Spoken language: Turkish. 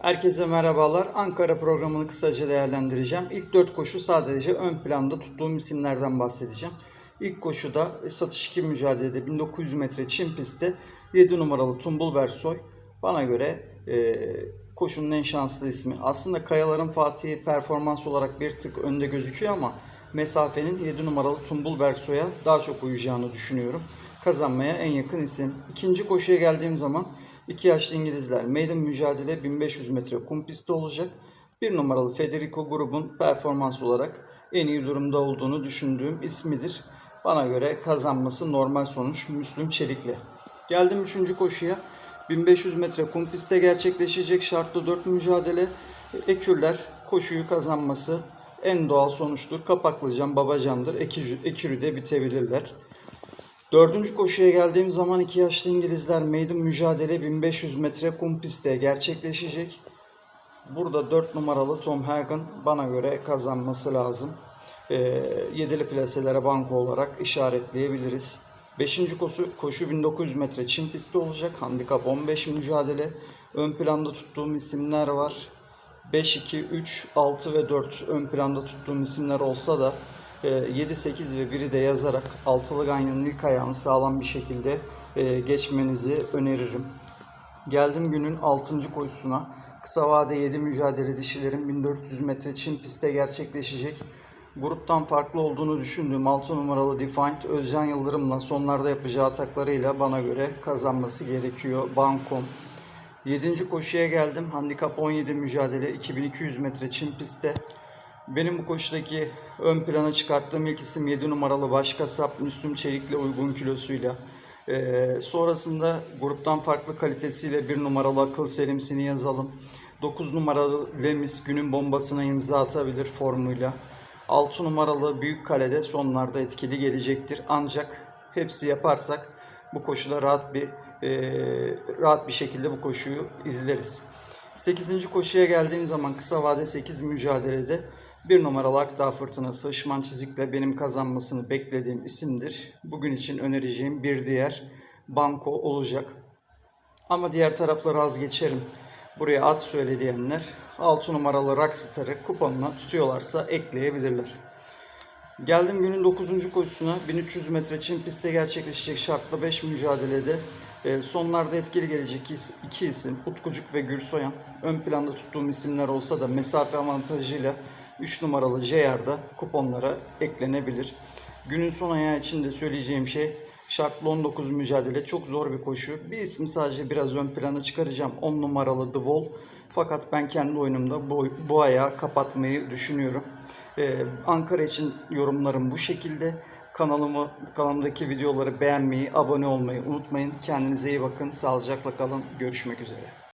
Herkese merhabalar. Ankara programını kısaca değerlendireceğim. İlk 4 koşu sadece ön planda tuttuğum isimlerden bahsedeceğim. İlk koşuda satış 2 mücadelede 1900 metre çim pistte 7 numaralı Tumbul Bersoy. Bana göre e, koşunun en şanslı ismi. Aslında Kayaların Fatih'i performans olarak bir tık önde gözüküyor ama mesafenin 7 numaralı Tumbul Bersoy'a daha çok uyacağını düşünüyorum. Kazanmaya en yakın isim. İkinci koşuya geldiğim zaman 2 yaşlı İngilizler maiden mücadele 1500 metre kum pisti olacak. Bir numaralı Federico grubun performans olarak en iyi durumda olduğunu düşündüğüm ismidir. Bana göre kazanması normal sonuç Müslüm Çelikli. Geldim 3. koşuya. 1500 metre kum pistte gerçekleşecek şartlı 4 mücadele. Ekürler koşuyu kazanması en doğal sonuçtur. Kapaklıcan, babacandır. Ekürü de bitebilirler. Dördüncü koşuya geldiğim zaman iki yaşlı İngilizler maiden mücadele 1500 metre kum pistte gerçekleşecek. Burada 4 numaralı Tom Hagen bana göre kazanması lazım. Ee, yedili plaselere banko olarak işaretleyebiliriz. Beşinci koşu, koşu 1900 metre çim pisti olacak. Handikap 15 mücadele. Ön planda tuttuğum isimler var. 5, 2, 3, 6 ve 4 ön planda tuttuğum isimler olsa da e, 7, 8 ve 1'i de yazarak altılı ganyanın ilk ayağını sağlam bir şekilde e, geçmenizi öneririm. Geldim günün 6. koşusuna. Kısa vade 7 mücadele dişilerin 1400 metre çim pistte gerçekleşecek. Gruptan farklı olduğunu düşündüğüm 6 numaralı Defiant Özcan Yıldırım'la sonlarda yapacağı ataklarıyla bana göre kazanması gerekiyor. Bankom. 7. koşuya geldim. Handikap 17 mücadele 2200 metre çim pistte. Benim bu koşudaki ön plana çıkarttığım ilk isim 7 numaralı baş kasap Müslüm Çelik'le uygun kilosuyla. Ee, sonrasında gruptan farklı kalitesiyle bir numaralı akıl serimsini yazalım. 9 numaralı Lemis günün bombasına imza atabilir formuyla. 6 numaralı Büyük Kale'de sonlarda etkili gelecektir. Ancak hepsi yaparsak bu koşuda rahat bir e, rahat bir şekilde bu koşuyu izleriz. 8. koşuya geldiğim zaman kısa vade 8 mücadelede bir numaralı Akdağ Fırtınası Işman Çizik'le benim kazanmasını beklediğim isimdir. Bugün için önereceğim bir diğer banko olacak. Ama diğer tarafları az geçerim. Buraya at söyle diyenler 6 numaralı Rockstar'ı kuponuna tutuyorlarsa ekleyebilirler. Geldim günün 9. koşusuna 1300 metre çim pistte gerçekleşecek şartlı 5 mücadelede e, sonlarda etkili gelecek iki isim Utkucuk ve Gürsoyan. Ön planda tuttuğum isimler olsa da mesafe avantajıyla 3 numaralı JR'da kuponlara eklenebilir. Günün son ayağı için de söyleyeceğim şey şartlı 19 mücadele çok zor bir koşu. Bir ismi sadece biraz ön plana çıkaracağım. 10 numaralı The Wall. Fakat ben kendi oyunumda bu, bu ayağı kapatmayı düşünüyorum. Ee, Ankara için yorumlarım bu şekilde. Kanalımı, kanalımdaki videoları beğenmeyi, abone olmayı unutmayın. Kendinize iyi bakın. Sağlıcakla kalın. Görüşmek üzere.